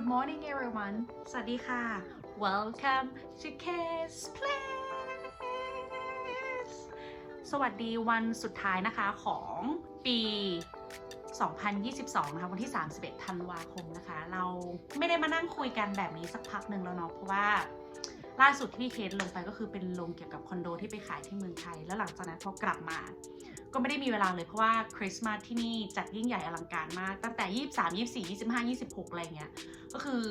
Good morning everyone สวัสดีค่ะ Welcome to Case Place สวัสดีวันสุดท้ายนะคะของปี 2022 นะคะ วันที่ 31 ธันวาคมนะคะ เราไม่ได้มานั่งคุยกันแบบนี้สักพักหนึ่งแล้วเนาะ เพราะว่าล่าสุดที่พี่เคสลงไปก็คือเป็นลงเกี่ยวกับคอนโดที่ไปขายที่เมืองไทย แล้วหลังจากนั้นพอกลับมา ก็ไม่ได้มีเวลาเลยเพราะว่าคริสต์มาสที่นี่จัดยิ่งใหญ่อลังการมาก ตั้งแต่ 23 24 25 26 อะไรเงี้ย ก็คือ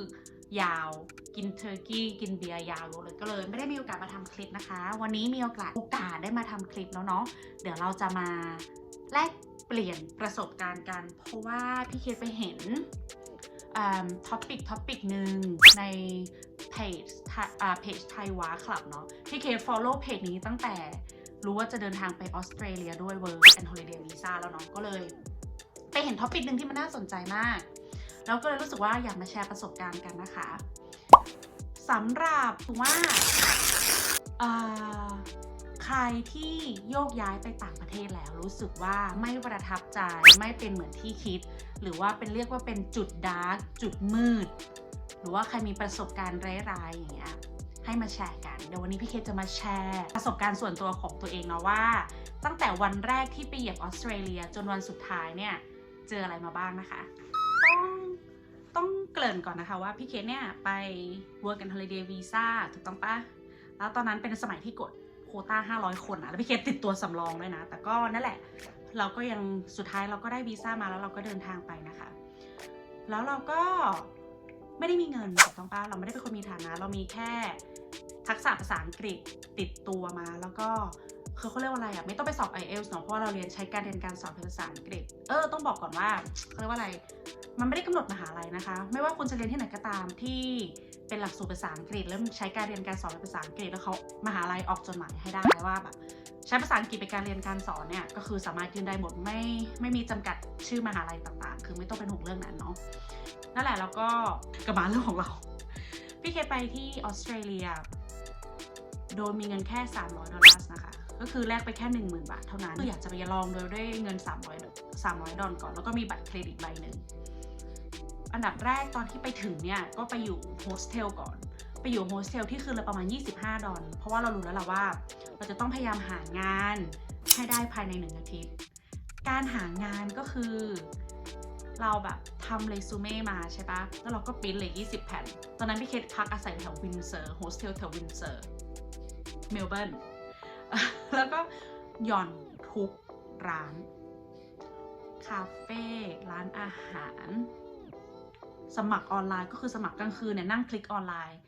ยาวกินเทอร์กี้กินเบียร์ยาวเลยก็เลย ไม่ได้มีโอกาสมาทำคลิปนะคะ วันนี้มีโอกาสโอกาสได้มาทำคลิปแล้วเนาะเดี๋ยวเราจะมาแลกเปลี่ยนประสบการณ์กัน เพราะว่าพี่เคสไปเห็นท็อปิกท็อปิกหนึ่งในเพจเพจไทยวาคลับเนาะพี่เคส follow เพจนี้ตั้งแต่ รู้ว่าจะเดินทางไปออสเตรเลียด้วย Work and Holiday Visa แล้วเนาะก็เลย ไปเห็นท็อปิกหนึ่งที่มันน่าสนใจมาก แล้วก็เลยรู้สึกว่าอยากมาแชร์ประสบการณ์กันนะคะสำหรับว่าเอ่อใครที่โยกย้ายไปต่างประเทศแล้วรู้สึกว่าไม่ประทับใจไม่เป็นเหมือนที่คิด หรือว่าเป็นเรียกว่าเป็นจุดดาร์กจุดมืด หรือว่าใครมีประสบการณ์ร้ายๆอย่างเงี้ย ให้มาแชร์กันเดี๋ยววันนี้พี่เคจะมาแชร์ประสบการณ์ส่วนตัวของตัวเองเนาะว่า ตั้งแต่วันแรกที่ไปเหยียบออสเตรเลียจนวันสุดท้ายเนี่ยเจออะไรมาบ้างนะคะต้องต้องเกริ่นก่อนนะคะว่าพี่เคเนี่ยไป Work and Holiday Visa ถูกต้องปะแล้วตอนนั้นเป็นสมัยที่กดโคต้า500 คนนะแล้วพี่เคติดตัวสำรองด้วยนะ แต่ก็นั่นแหละ เราก็ยังสุดท้ายเราก็ได้วีซ่ามาแล้วเราก็เดินทางไปนะคะ แล้วเราก็ ไม่ได้มีเงินถูกต้องปะเราไม่ได้เป็นคนมีฐานะ เรามีแค่ทักษะภาษาอังกฤษติดตัวมา แล้วก็คือเขาเรียกว่าอะไรอะไม่ต้องไปสอบ IELTS เนาะเพราะว่าเราเรียนใช้การเรียนการสอนภาษาอังกฤษ เออต้องบอกก่อนว่าเขาเรียกว่าอะไร มันไม่ได้กำหนดมหาลัยนะคะ ไม่ว่าคุณจะเรียนที่ไหนก็ตามที่เป็นหลักสูตรภาษาอังกฤษ แล้วใช้การเรียนการสอนภาษาอังกฤษแล้วเขามหาลัยออกจดหมายให้ได้ว่าแบบ ใช้ภาษาอังกฤษเป็นการเรียนการสอนเนี่ยก็คือสามารถยื่นได้หมดไม่ไม่มีจำกัดชื่อมหาลัยต่างๆ คือไม่ต้องเป็นห่วงเรื่องนั้นเนาะนั่นแหละแล้วก็กลับมาเรื่องของเรา พี่เคไปที่ออสเตรเลีย โดยมีเงินแค่ 300 ดอลลาร์นะคะ ก็คือแลกไปแค่ 10,000 บาทเท่านั้นคืออยากจะไปลองโดยด้วยเงิน 300 300 ดอลก่อน แล้วก็มีบัตรเครดิตใบหนึ่งอันดับแรกตอนที่ไปถึงเนี่ยก็ไปอยู่โฮสเทลก่อน ไปอยู่โฮสเทลที่คืนละประมาณ 25 ดอลเพราะว่าเรารู้แล้วล่ะว่า เราจะต้องพยายามหางานให้ได้ภายในหนึ่งอาทิตย์ การหางานก็คือ เราแบบทำเรซูเม่มาใช่ปะแล้วเราก็ปริ้นเลย 20 แผ่น ตอนนั้นพี่เคสพักอาศัยแถววินเซอร์โฮสเทลแถววินเซอร์เมลเบิร์นแล้วก็หย่อนทุกร้าน คาเฟ่ร้านอาหาร สมัครออนไลน์ก็คือสมัครกลางคืนเนี่ยนั่งคลิกออนไลน์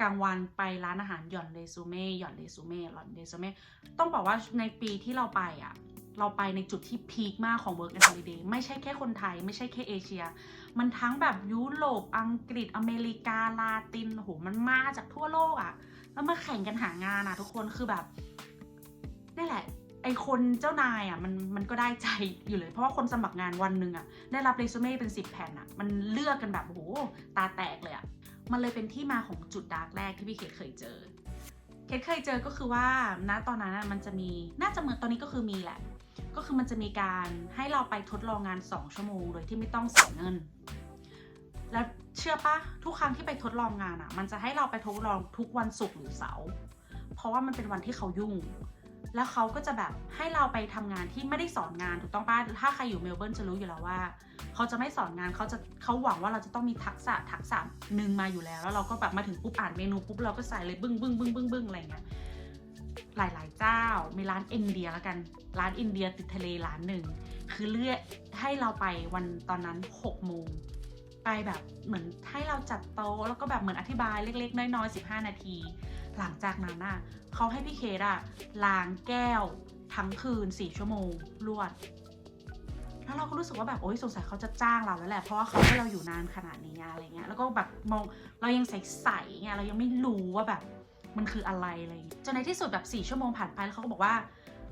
กลางวันไปร้านอาหารหย่อนเรซูเม่หย่อนเรซูเม่หย่อนเรซูเม่ต้องบอกว่าในปีที่เราไปอะเราไปในจุดที่พีคมากของ Work and Holiday ไม่ใช่แค่คนไทย ไม่ใช่แค่เอเชีย มันทั้งแบบยุโรปอังกฤษอเมริกาลาตินโหมันมาจากทั่วโลกอะ่ะ แล้วมาแข่งกันหางานอะ่ะ ทุกคนคือแบบนี่แหละ ไอคนเจ้านายอะ่ะมันมันก็ได้ใจอยู่เลยเพราะว่าคนสมัครงานวันหนึ่งอะ่ะ ได้รับเรซูเม่เป็นสิบแผ่นอะ่ะ มันเลือกกันแบบโหตาแตกเลยอะ่ะ มันเลยเป็นที่มาของจุดดาร์กแรกที่พี่เคทเคยเจอ เคทเคยเจอก็คือว่าณตอนนั้นมันจะมีน่าจะเหมือนตอนนี้ก็คือมีแหละ ก็คือมันจะมีการให้เราไปทดลองงาน 2 ชั่วโมง โดยที่ไม่ต้องเสียเงิน แล้วเชื่อปะทุกครั้งที่ไปทดลองงานอะ่ะ มันจะให้เราไปทดลองทุกวันศุกร์หรือเสาร์เพราะว่ามันเป็นวันที่เขายุ่ง แล้วเขาก็จะแบบให้เราไปทำงานที่ไม่ได้สอนงานถูกต้องปะถ้าใครอยู่เมลเบิร์นจะรู้อยู่แล้วว่าเขาจะไม่สอนงานเขาจะเขาหวังว่าเราจะต้องมีทักษะทักษะหนึ่งมาอยู่แล้ว แล้วเราก็แบบมาถึงปุ๊บอ่านเมนูปุ๊บเราก็ใส่เลยบึ้งบึ้งบึ้งบึ้งบึ้งอะไรเงี้ยหลาย ๆ เจ้า มีร้านอินเดียแล้วกัน ร้านอินเดียติดทะเลร้านหนึ่ง คือเลือกให้เราไปวันตอนนั้น6โมง ไปแบบเหมือนให้เราจัดโต๊ะแล้วก็แบบเหมือนอธิบายเล็ก ๆ น้อยๆ15 นาที หลังจากนั้นอะเขาให้พี่เคสอะล้างแก้วทั้งคืน 4 ชั่วโมงรวด แล้วเราก็รู้สึกว่าแบบโอ๊ยสงสัยเขาจะจ้างเราแล้วแหละ เพราะว่าเขาให้เราอยู่นานขนาดนี้อะไรเงี้ย แล้วก็แบบมองเรายังใสๆไงเรายังไม่รู้ว่าแบบมันคืออะไรอะไรอย่างเงี้ยจนในที่สุดแบบ 4 ชั่วโมงผ่านไปแล้วเขาก็บอกว่า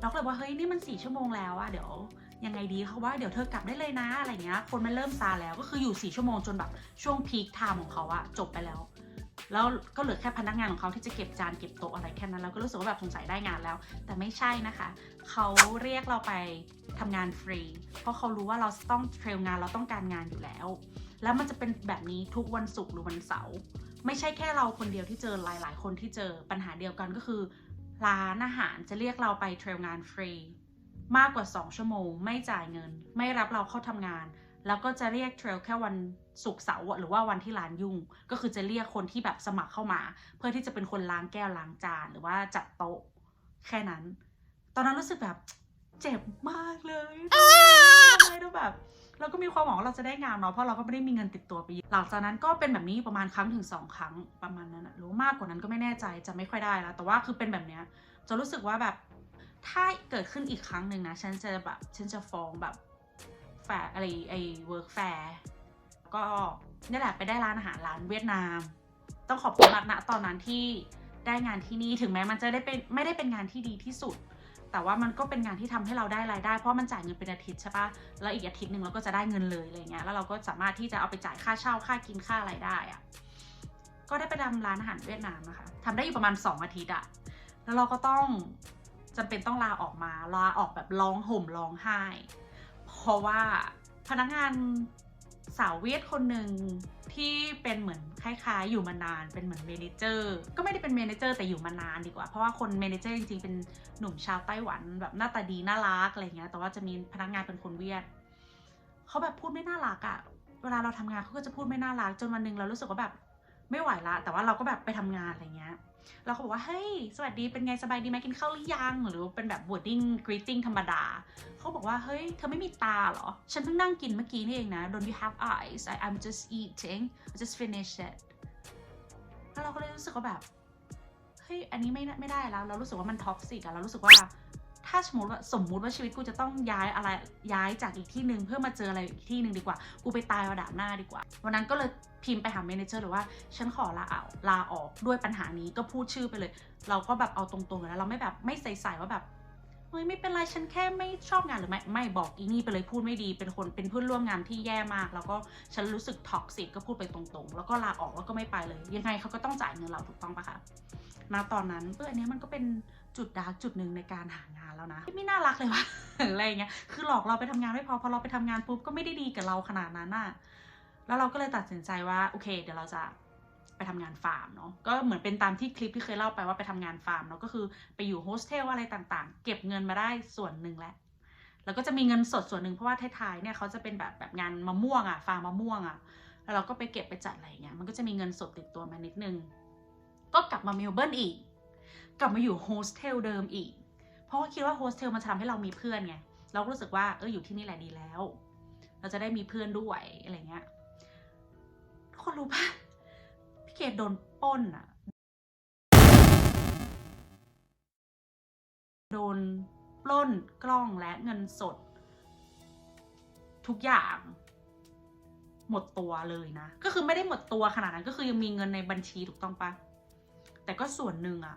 เราก็เลยว่าเฮ้ยนี่มัน 4 ชั่วโมงแล้วอะเดี๋ยว ยังไงดีเขาว่าเดี๋ยวเธอกลับได้เลยนะอะไรเงี้ย คนมันเริ่มซาแล้วก็คืออยู่ 4 ชั่วโมงจนแบบช่วงพีคไทม์ของเขาอะจบไปแล้ว แล้วก็เหลือแค่พนักงานของเขาที่จะเก็บจานเก็บโต๊ะอะไรแค่นั้นเราก็รู้สึกว่าแบบสงสัยได้งานแล้ว แต่ไม่ใช่นะคะเขาเรียกเราไปทำงานฟรี เพราะเขารู้ว่าเราต้องเทรลงานเราต้องการงานอยู่แล้ว แล้วมันจะเป็นแบบนี้ทุกวันศุกร์หรือวันเสาร์ไม่ใช่แค่เราคนเดียวที่เจอหลาย ๆ คนที่เจอปัญหาเดียวกันก็คือร้านอาหารจะเรียกเราไปเทรลงานฟรี มากกว่า 2 ชั่วโมง ไม่จ่ายเงิน ไม่รับเราเข้าทำงาน แล้วก็จะเรียกเทรลแค่วันศุกร์เสาร์หรือว่าวันที่ร้านยุ่ง ก็คือจะเรียกคนที่แบบสมัครเข้ามา เพื่อที่จะเป็นคนล้างแก้วล้างจานหรือว่าจัดโต๊ะแค่นั้น ตอนนั้นรู้สึกแบบเจ็บมากเลยทำไมแล้แบบเราก็มีความหวังว่าเราจะได้งานเนาะเพราะเราก็ไม่ได้มีเงินติดตัวไปหลังจากนั้นก็เป็นแบบนี้ประมาณครั้งถึงสองครั้งประมาณนั้นหรือมากกว่านั้นก็ไม่แน่ใจจะไม่ค่อยได้แล้วแต่ว่าคือเป็นแบบเนี้ยจะรู้สึกว่าแบบ ถ้าเกิดขึ้นอีกครั้งหนึ่งนะ ฉันจะแบบ ฉันจะฟ้องแบบแฟร์อะไรไอเวิร์กแฟร์ก็นี่แหละไปได้ร้านอาหารร้านเวียดนาม ต้องขอบคุณมากนะตอนนั้นที่ได้งานที่นี่ถึงแม้มันจะได้เป็นไม่ได้เป็นงานที่ดีที่สุด แต่ว่ามันก็เป็นงานที่ทำให้เราได้รายได้ เพราะมันจ่ายเงินเป็นอาทิตย์ใช่ปะแล้วอีกอาทิตย์หนึ่งเราก็จะได้เงินเลยอะไรเงี้ยแล้วเราก็สามารถที่จะเอาไปจ่ายค่าเช่าค่ากินค่าอะไรได้อะก็ได้ไปทำร้านอาหารเวียดนามนะคะทำได้อยู่ประมาณ 2 อาทิตย์อะแล้วเราก็ต้อง จำเป็นต้องลาออกมาลาออกแบบร้องห่มร้องไห้ เพราะว่าพนักงานสาวเวียดคนหนึ่งที่เป็นเหมือนคล้ายๆ อยู่มานานเป็นเหมือนเมนเจอร์ ก็ไม่ได้เป็นเมนเจอร์แต่อยู่มานานดีกว่า เพราะว่าคนเมนเจอร์จริงๆ เป็นหนุ่มชาวไต้หวันแบบหน้าตาดีน่ารักอะไรเงี้ยแต่ว่าจะมีพนักงานเป็นคนเวียดเขาแบบพูดไม่น่ารักอะเวลาเราทำงานเขาก็จะพูดไม่น่ารักจนวันหนึ่งเรารู้สึกว่าแบบไม่ไหวละ แต่ว่าเราก็แบบไปทำงานอะไรเงี้ย แล้วเขาบอกว่าเฮ้ยสวัสดีเป็นไงสบายดีไหมกินข้าวหรือยังหรือเป็นแบบ wording greeting ธรรมดา เขาบอกว่าเฮ้ยเธอไม่มีตาเหรอ ฉันเพิ่งนั่งกินเมื่อกี้นี่เองนะ don't you have eyes I I'm just eating I just finished it แล้วเราก็เลยรู้สึกว่าแบบเฮ้ยอันนี้ไม่ไม่ได้แล้ว เรารู้สึกว่ามันท็อกซิกอะเรารู้สึกว่า ถ้าสมมติว่าสมมุติว่าชีวิตกูจะต้องย้ายอะไรย้ายจากอีกที่หนึ่งเพื่อมาเจออะไรอีกที่หนึ่งดีกว่า กูไปตายเอาดาบหน้าดีกว่า วันนั้นก็เลยพิมพ์ไปหาเมนเจอร์เลยว่าฉันขอลาออกลาออกด้วยปัญหานี้ก็พูดชื่อไปเลย เราก็แบบเอาตรงๆเลยนะเราไม่แบบไม่ใส่ๆว่าแบบเฮ้ยไม่เป็นไรฉันแค่ไม่ชอบงานหรือไม่ไม่บอกอีนี่ไปเลยพูดไม่ดีเป็นคนเป็นเพื่อนร่วมงานที่แย่มาก แล้วก็ฉันรู้สึกท็อกซิกก็พูดไปตรงๆ แล้วก็ลาออกแล้วก็ไม่ไปเลย ยังไงเขาก็ต้องจ่ายเงินเราถูกต้องปะคะณตอนนั้นเอออันเนี้ยมันก็เป็น จุดดาร์กจุดหนึ่งในการหางานแล้วนะ ไม่น่ารักเลยวะอะไรอย่างเงี้ยคือหลอกเราไปทำงานไม่พอพอเราไปทำงานปุ๊บก็ไม่ได้ดีกับเราขนาดนั้นน่ะแล้วเราก็เลยตัดสินใจว่าโอเค เดี๋ยวเราจะไปทำงานฟาร์มเนาะก็เหมือนเป็นตามที่คลิปที่เคยเล่าไปว่าไปทำงานฟาร์มเนาะก็คือไปอยู่โฮสเทลอะไรต่างๆ เก็บเงินมาได้ส่วนหนึ่งแหละแล้วก็จะมีเงินสดส่วนหนึ่งเพราะว่าท้ายๆเนี่ยเขาจะเป็นแบบแบบงานมะม่วงอะฟาร์มมะม่วงอะแล้วเราก็ไปเก็บไปจัดอะไรเงี้ยมันก็จะมีเงินสดติดตัวมานิดนึง ก็กลับมาเมลเบิร์นอีก กลับมาอยู่โฮสเทลเดิมอีก เพราะว่าคิดว่าโฮสเทลมันจะทำให้เรามีเพื่อนไง เราก็รู้สึกว่าเอออยู่ที่นี่แหละดีแล้ว เราจะได้มีเพื่อนด้วยอะไรเงี้ยทุกคนรู้ปะพี่เกดโดนป้นอะโดนปล้นกล้องและเงินสด ทุกอย่าง หมดตัวเลยนะ ก็คือไม่ได้หมดตัวขนาดนั้นก็คือยังมีเงินในบัญชีถูกต้องปะแต่ก็ส่วนหนึ่งอะ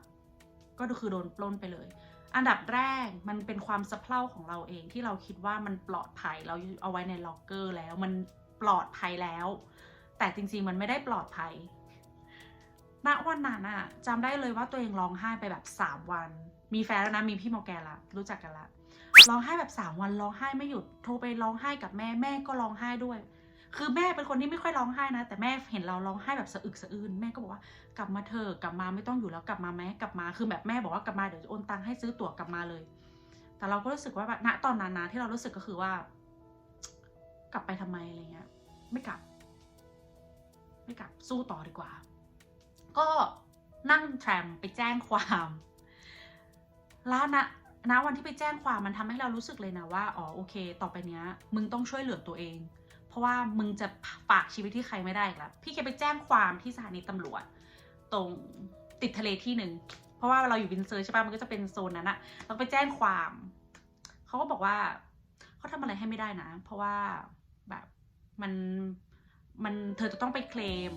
ก็คือโดนปล้นไปเลย อันดับแรกมันเป็นความสะเพร่าของเราเองที่เราคิดว่ามันปลอดภัยเราเอาไว้ในล็อกเกอร์แล้วมันปลอดภัยแล้ว แต่จริงๆมันไม่ได้ปลอดภัยณวันนั้นอะจำได้เลยว่าตัวเองร้องไห้ไปแบบสามวัน มีแฟนแล้วนะมีพี่โมแกนละรู้จักกันละร้องไห้แบบสามวันร้องไห้ไม่หยุดโทรไปร้องไห้กับแม่แม่ก็ร้องไห้ด้วย คือแม่เป็นคนที่ไม่ค่อยร้องไห้นะ แต่แม่เห็นเราร้องไห้แบบสะอึกสะอื้นแม่ก็บอกว่ากลับมาเถอะกลับมาไม่ต้องอยู่แล้วกลับมาไหมกลับมาคือแบบแม่บอกว่ากลับมาเดี๋ยวจะโอนตังค์ให้ซื้อตั๋วกลับมาเลย แต่เราก็รู้สึกว่าแบบณตอนนั้นนะที่เรารู้สึกก็คือว่า กลับไปทำไมอะไรเงี้ย ไม่กลับ ไม่กลับสู้ต่อดีกว่า ก็นั่งแทรมไปแจ้งความแล้วนะณวันที่ไปแจ้งความมันทำให้เรารู้สึกเลยนะว่า อ๋อ โอเค ต่อไปเนี้ย มึงต้องช่วยเหลือตัวเอง ราะว่ามึงจะฝากชีวิตที่ใครไม่ได้อีกแล้วพี่แกไปแจ้งความที่สถานีตำรวจ ตรงติดทะเลที่หนึ่งเพราะว่าเราอยู่วินเซอร์ใช่ปะมันก็จะเป็นโซนนั้นอะเราไปแจ้งความเขาก็บอกว่าเขาทำอะไรให้ไม่ได้นะ เพราะว่าแบบมันมันเธอจะต้องไปเคลม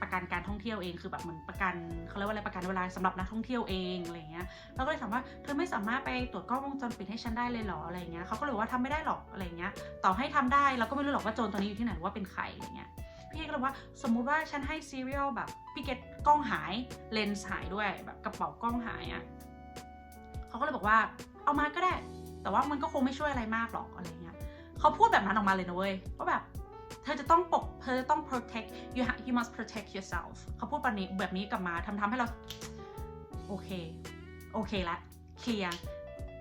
ประกันการท่องเที่ยวเองคือแบบเหมือนประกันเขาเรียกว่าอะไรประกันเวลาสำหรับนักท่องเที่ยวเองอะไรเงี้ยเราก็เลยถามว่าเธอไม่สามารถไปตรวจกล้องวงจรปิดให้ฉันได้เลยเหรออะไรเงี้ยเขาก็เลยบอกว่าทำไม่ได้หรอกอะไรเงี้ยต่อให้ทำได้เราก็ไม่รู้หรอกว่าโจรตัวนี้อยู่ที่ไหนหรือว่าเป็นใครอะไรเงี้ยพี่ก็เลยว่าสมมุติว่าฉันให้ซีเรียลแบบพี่เกตกล้องหายเลนส์หายด้วยแบบกระเป๋ากล้องหายอะ่ะเขาก็เลยบอกว่าเอามาก็ได้ แต่ว่ามันก็คงไม่ช่วยอะไรมากหรอกอะไรเงี้ยเขาพูดแบบนั้นออกมาเลยนะเว้ยว่าแบบ เธอจะต้องปกเธอจะต้อง protect you ha- you must protect yourself เขาพูดแบบนี้แบบนี้กลับมาทำทำให้เรา โอเค โอเคละเคลียร์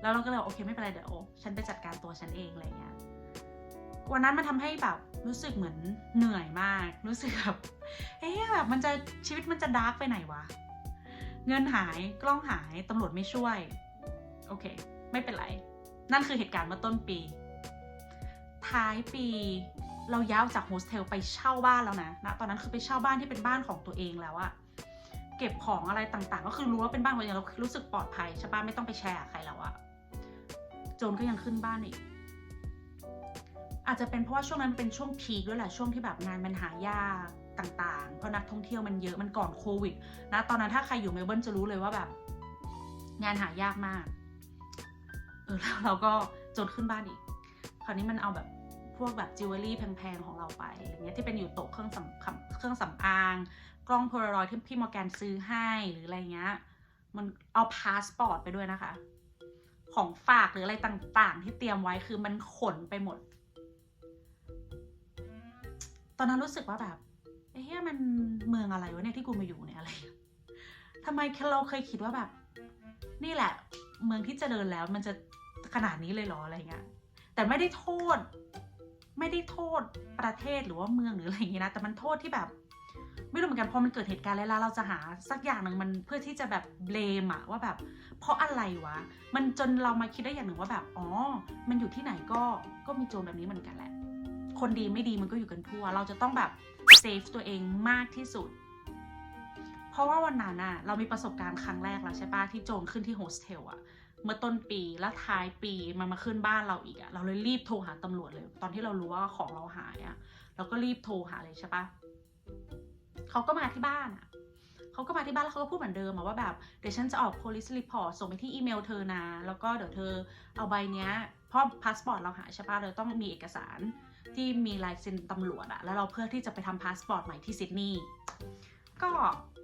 แล้วเราก็เลยโอเคไม่เป็นไรเดี๋ยวฉันไปจัดการตัวฉันเองอะไรเงี้ยวันนั้นมันทำให้แบบรู้สึกเหมือนเหนื่อยมาก รู้สึกแบบเอ๊ะแบบมันจะชีวิตมันจะดาร์กไปไหนวะ เงินหายกล้องหายตำรวจไม่ช่วย โอเค ไม่เป็นไร นั่นคือเหตุการณ์เมื่อต้นปี ท้ายปี เราย้ายออกจากโฮสเทลไปเช่าบ้านแล้วนะนะตอนนั้นคือไปเช่าบ้านที่เป็นบ้านของตัวเองแล้วอะเก็บของอะไรต่างๆ ก็คือรู้ว่าเป็นบ้านของตัวเองเรารู้สึกปลอดภัยใช่ปะไม่ต้องไปแชร์ใครแล้วอะโจรก็ยังขึ้นบ้านอีก อาจจะเป็นเพราะว่าช่วงนั้นเป็นช่วงพีคด้วยแหละช่วงที่แบบงานมันหายากต่างๆ เพราะนักท่องเที่ยวมันเยอะมันก่อนโควิดนะตอนนั้นถ้าใครอยู่เมลเบิร์นจะรู้เลยว่าแบบ งานหายากมาก เออแล้วเราก็จนขึ้นบ้านอีก คราวนี้มันเอาแบบ วกแบบจิวเวลรี่แพงๆของเราไปอะไรเงี้ยที่เป็นอยู่โต๊ะเครื่องสำเครื่องสำอาง กล้องโพลารอยที่พี่มอร์แกนซื้อให้หรืออะไรเงี้ยมันเอาพาสปอร์ตไปด้วยนะคะ ของฝากหรืออะไรต่างๆ ที่เตรียมไว้คือมันขนไปหมด ตอนนั้นรู้สึกว่าแบบเฮ้ยมันเมืองอะไรวะเนี่ยที่กูมาอยู่เนี่ยอะไรทำไมเราเคยคิดว่าแบบ นี่แหละ เมืองที่เจริญแล้วมันจะขนาดนี้เลยเหรออะไรเงี้ยแต่ไม่ได้โทษ ไม่ได้โทษประเทศหรือว่าเมืองหรืออะไรอย่างเงี้นะ แต่มันโทษที่แบบ ไม่รู้เหมือนกันพอมันเกิดเหตุการณ์แล้วเราจะหาสักอย่างหนึ่งมันเพื่อที่จะแบบเบลมอะว่าแบบ เพราะอะไรวะ มันจนเรามาคิดได้อย่างหนึ่งว่าแบบอ๋อ มันอยู่ที่ไหนก็ก็มีโจรแบบนี้เหมือนกันแหละ คนดีไม่ดีมันก็อยู่กันทั่ว เราจะต้องแบบเซฟตัวเองมากที่สุด เพราะว่าวันนั้นอะเรามีประสบการณ์ครั้งแรกแล้วใช่ปะที่โจรขึ้นที่โฮสเทลอะ เมื่อต้นปีแล้วท้ายปีมันมาขึ้นบ้านเราอีกอะเราเลยรีบโทรหาตำรวจเลย ตอนที่เรารู้ว่าของเราหายอะเราก็รีบโทรหาเลยใช่ปะเขาก็มาที่บ้านอะเขาก็มาที่บ้านแล้วเขาก็พูดเหมือนเดิมว่าแบบเดี๋ยวฉันจะออก police report ส่งไปที่อีเมลเธอนะ แล้วก็เดี๋ยวเธอเอาใบเนี้ยเพราะพาสปอร์ตเราหายใช่ปะเราต้องมีเอกสารที่มีลายเซ็นตำรวจอะแล้วเราเพื่อที่จะไปทำพาสปอร์ตใหม่ที่ซิดนีย์ก็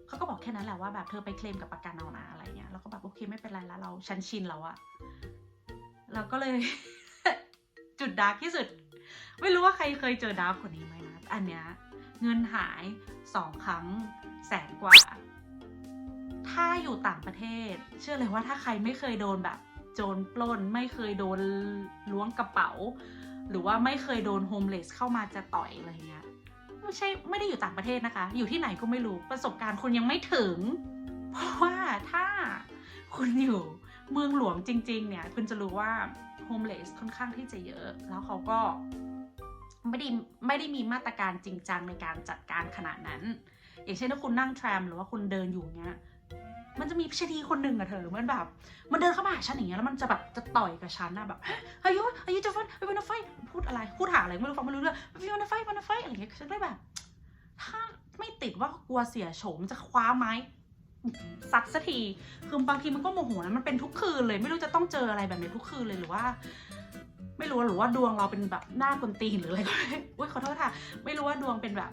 เขาก็บอกแค่นั้นแหละว่าแบบเธอไปเคลมกับประกันเอานะอะไรเงี้ยแล้วก็แบบโอเคไม่เป็นไรแล้วเราฉันชินแล้วอะเราก็เลย จุดดาร์กที่สุด ไม่รู้ว่าใครเคยเจอดาร์กกว่านี้ไหมนะอันเนี้ยเงินหายสองครั้งแสนกว่า ถ้าอยู่ต่างประเทศ เชื่อเลยว่าถ้าใครไม่เคยโดนแบบ โจรปล้น ไม่เคยโดนล้วงกระเป๋า หรือว่าไม่เคยโดนโฮมเลสเข้ามาจะต่อยอะไรเงี้ย ไม่ใช่ไม่ได้อยู่ต่างประเทศนะคะ อยู่ที่ไหนก็ไม่รู้ประสบการณ์คุณยังไม่ถึง เพราะว่าถ้าคุณอยู่เมืองหลวงจริง ๆ เนี่ย คุณจะรู้ว่าโฮมเลสค่อนข้างที่จะเยอะ แล้วเขาก็ไม่ได้ไม่ได้มีมาตรการจริงจังในการจัดการขนาดนั้น อย่างเช่นถ้าคุณนั่งแทรมหรือว่าคุณเดินอยู่เนี้ย มันจะมีชนีคนหนึ่งอะเธอ มันแบบ มันเดินเข้ามาหาฉันอย่างเงี้ย แล้วมันจะแบบ จะต่อยกับฉันอะแบบอายุอายุจะฟันไปวันไฟ พูดอะไร พูดหาอะไรไม่รู้ฟังไม่รู้เรื่องไปวันไฟวันไฟอะไรเงี้ย ฉันเลยแบบ ถ้าไม่ติดว่ากลัวเสียโฉมจะคว้าไม้ซัดสักที คือบางทีมันก็โมโหนะ มันเป็นทุกคืนเลย ไม่รู้จะต้องเจออะไรแบบนี้ทุกคืนเลยหรือว่า ไม่รู้หรือว่าดวงเราเป็นแบบหน้ากวนตีนหรืออะไรก็ไม่อุ้ยขอโทษค่ะ ไม่รู้ว่าดวงเป็นแบบ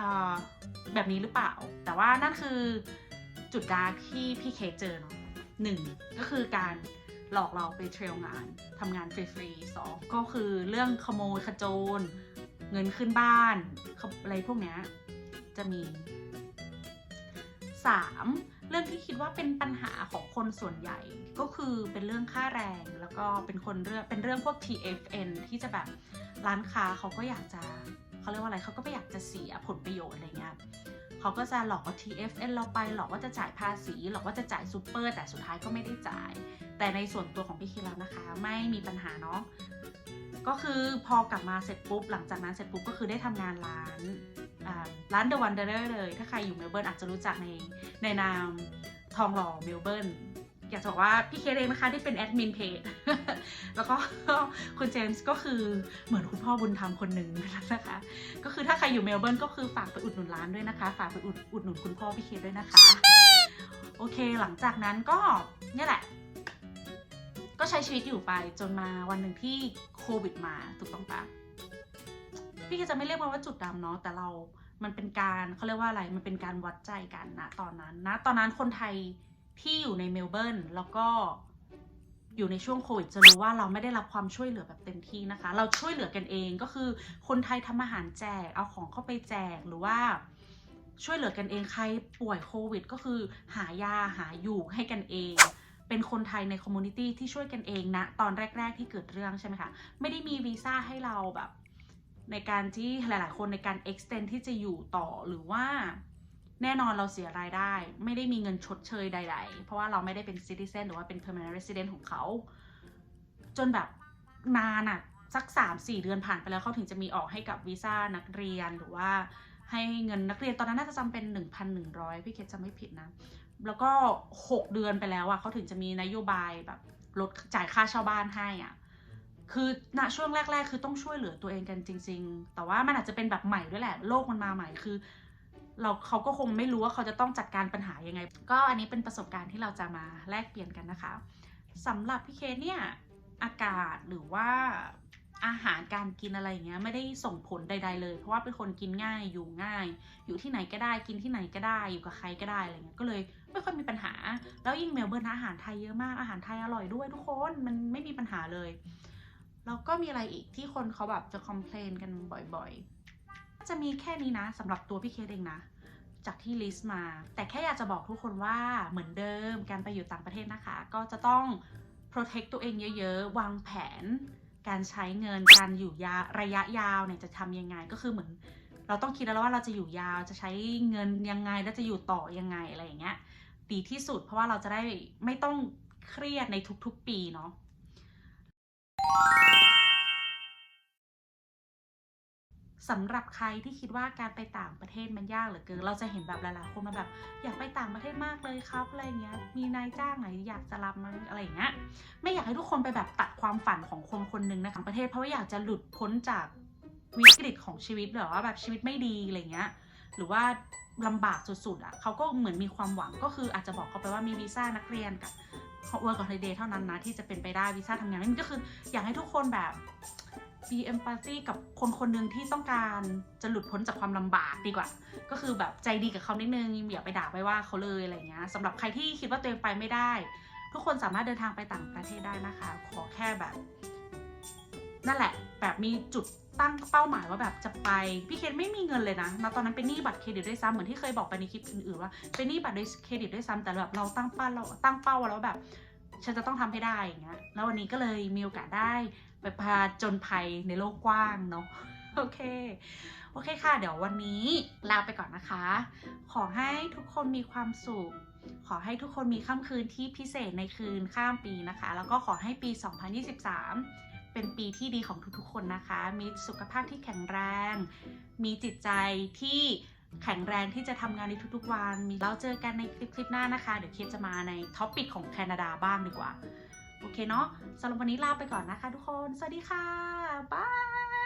อ่าแบบนี้หรือเปล่า แต่ว่านั่นคือ จุดดาร์กที่พี่เคเจอเนาะหนึ่งก็คือการหลอกเราไปเทรลงานทำงานฟรีๆสองก็คือเรื่องขโมยขโจร เงินขึ้นบ้าน อะไรพวกนี้จะมี 3. เรื่องที่คิดว่าเป็นปัญหาของคนส่วนใหญ่ ก็คือเป็นเรื่องค่าแรง แล้วก็เป็นคนเรื่องเป็นเรื่องพวก TFN ที่จะแบบร้านค้าเขาก็อยากจะเขาเรียกว่าอะไรเขาก็ไม่อยากจะเสียผลประโยชน์อะไรเงี้ย เขาก็จะหลอกเอา TFN เราไปหลอกว่าจะจ่ายภาษีหลอกว่าจะจ่ายซูเปอร์แต่สุดท้ายก็ไม่ได้จ่าย แต่ในส่วนตัวของพี่คิดแล้วนะคะ ไม่มีปัญหาเนาะก็คือพอกลับมาเสร็จปุ๊บ หลังจากนั้นเสร็จปุ๊บก็คือได้ทำงานร้านอ่าร้านเดอะวันเดอร์เลย ถ้าใครอยู่เมลเบิร์นอาจจะรู้จักในในนามทองหล่อเมลเบิร์น อยากจะบอกว่าพี่เคเองนะคะที่เป็นแอดมินเพจ แล้วก็คุณเจมส์ก็คือเหมือนคุณพ่อบุญธรรมคนหนึ่งนะคะ ก็คือถ้าใครอยู่เมลเบิร์นก็คือฝากไปอุดหนุนร้านด้วยนะคะ ฝากไปอุดอุดหนุนคุณพ่อพี่เคด้วยนะคะ โอเคหลังจากนั้นก็เนี่ยแหละ ก็ใช้ชีวิตอยู่ไปจนมาวันหนึ่งที่โควิดมาถูกต้องปะพี่ก็จะไม่เรียกมันว่าจุดดำเนาะแต่เรามันเป็นการเขาเรียกว่าอะไร มันเป็นการวัดใจกันนะตอนนั้นนะ ตอนนั้นคนไทย ที่อยู่ในเมลเบิร์นแล้วก็อยู่ในช่วงโควิดจะรู้ว่าเราไม่ได้รับความช่วยเหลือแบบเต็มที่นะคะ เราช่วยเหลือกันเองก็คือคนไทยทำอาหารแจกเอาของเข้าไปแจกหรือว่าช่วยเหลือกันเองใครป่วยโควิด ก็คือหายาหาอยู่ให้กันเอง เป็นคนไทยในคอมมูนิตี้ที่ช่วยกันเองนะตอนแรก ๆ ที่เกิดเรื่องใช่ไหมคะไม่ได้มีวีซ่าให้เราแบบ ในการที่หลาย ๆ คนในการ extend ที่จะอยู่ต่อหรือว่า แน่นอนเราเสียรายได้ ไม่ได้มีเงินชดเชยใด ๆ เพราะว่าเราไม่ได้เป็น citizen หรือว่าเป็น permanent resident ของเขา จนแบบนานอะสัก 3-4 เดือนผ่านไปแล้วเขาถึงจะมีออกให้กับวีซ่านักเรียนหรือว่าให้เงินนักเรียนตอนนั้นน่าจะจำเป็น 1,100 พี่เคสจำไม่ผิดนะ แล้วก็ 6 เดือนไปแล้วอะเขาถึงจะมีนโยบายแบบลดจ่ายค่าเช่าบ้านให้อะคือณช่วงแรก ๆ คือต้องช่วยเหลือตัวเองกันจริง ๆ แต่ว่ามันอาจจะเป็นแบบใหม่ด้วยแหละ โลกมันมาใหม่คือ เราเขาก็คงไม่รู้ว่าเขาจะต้องจัดการปัญหายังไง ก็อันนี้เป็นประสบการณ์ที่เราจะมาแลกเปลี่ยนกันนะคะสำหรับพี่เคสเนี่ยอากาศหรือว่าอาหารการกินอะไรอย่างเงี้ยไม่ได้ส่งผลใด ๆ เลย เพราะว่าเป็นคนกินง่ายอยู่ง่าย อยู่ที่ไหนก็ได้กินที่ไหนก็ได้อยู่กับใครก็ได้อะไรเงี้ยก็เลยไม่ค่อยมีปัญหา แล้วยิ่งเมลเบิร์นอาหารไทยเยอะมากอาหารไทยอร่อยด้วยทุกคนมันไม่มีปัญหาเลยแล้วก็มีอะไรอีกที่คนเขาแบบจะคอมเพลนกันบ่อย ๆ จะมีแค่นี้นะสำหรับตัวพี่เคสเองนะ จากที่ลิสต์มา แต่แค่อยากจะบอกทุกคนว่าเหมือนเดิมการไปอยู่ต่างประเทศนะคะ ก็จะต้อง protect ตัวเองเยอะๆ วางแผน การใช้เงินการอยู่ยาระยะยาวเนี่ยจะทำยังไงก็คือเหมือน เราต้องคิดแล้วว่าเราจะอยู่ยาวจะใช้เงินยังไงแล้วจะอยู่ต่อยังไงอะไรอย่างเงี้ยดีที่สุดเพราะว่าเราจะได้ไม่ต้องเครียดในทุกๆปีเนาะ สำหรับใครที่คิดว่าการไปต่างประเทศมันยากเหลือเกิน เราจะเห็นแบบหลายๆคนมาแบบ อยากไปต่างประเทศมากเลยครับอะไรเงี้ย มีนายจ้างไหนอยากจะรับมั้ยอะไรเงี้ย ไม่อยากให้ทุกคนไปแบบตัดความฝันของคนคนหนึ่งนะคะประเทศเพราะว่าอยากจะหลุดพ้นจากวิกฤตของชีวิตหรือว่าแบบชีวิตไม่ดีอะไรเงี้ย หรือว่าลำบากสุดๆอะเขาก็เหมือนมีความหวังก็คืออาจจะบอกเขาไปว่ามีวีซ่านักเรียนกับ work holiday เท่านั้นนะที่จะเป็นไปได้วีซ่าทำงานนี่ก็คืออยากให้ทุกคนแบบ มีเอมพัตตีกับคนคนหนึ่งที่ต้องการจะหลุดพ้นจากความลำบากดีกว่า ก็คือแบบใจดีกับเขานิดนึงอย่าไปด่าไปว่าเขาเลยอะไรเงี้ยสำหรับใครที่คิดว่าตัวเองไปไม่ได้ ทุกคนสามารถเดินทางไปต่างประเทศได้นะคะ ขอแค่แบบ นั่นแหละ แบบมีจุดตั้งเป้าหมายว่าแบบจะไป พี่เคนไม่มีเงินเลยนะแล้วตอนนั้นเป็นหนี้บัตรเครดิตด้วยซ้ำเหมือนที่เคยบอกไปในคลิปอื่นๆว่าเป็นหนี้บัตรเครดิตด้วยซ้ำแต่แบบเราตั้งเป้าเราตั้งเป้าแล้วแบบ ฉันจะต้องทำให้ได้อย่างเงี้ยแล้ววันนี้ก็เลยมีโอกาสได้ ไปพาจนภัยในโลกกว้างเนาะโอเค โอเคค่ะ เดี๋ยววันนี้ลาไปก่อนนะคะ ขอให้ทุกคนมีความสุข ขอให้ทุกคนมีค่ำคืนที่พิเศษในคืนข้ามปีนะคะ แล้วก็ขอให้ปี 2023 เป็นปีที่ดีของทุกๆ คนนะคะ มีสุขภาพที่แข็งแรง มีจิตใจที่แข็งแรงที่จะทำงานในทุกๆ วัน มีเราเจอกันในคลิปคลิปหน้านะคะ เดี๋ยวเคสจะมาในท็อปปิกของแคนาดาบ้างดีกว่า โอเคเนาะสำหรับวันนี้ลาไปก่อนนะคะทุกคน สวัสดีค่ะบาย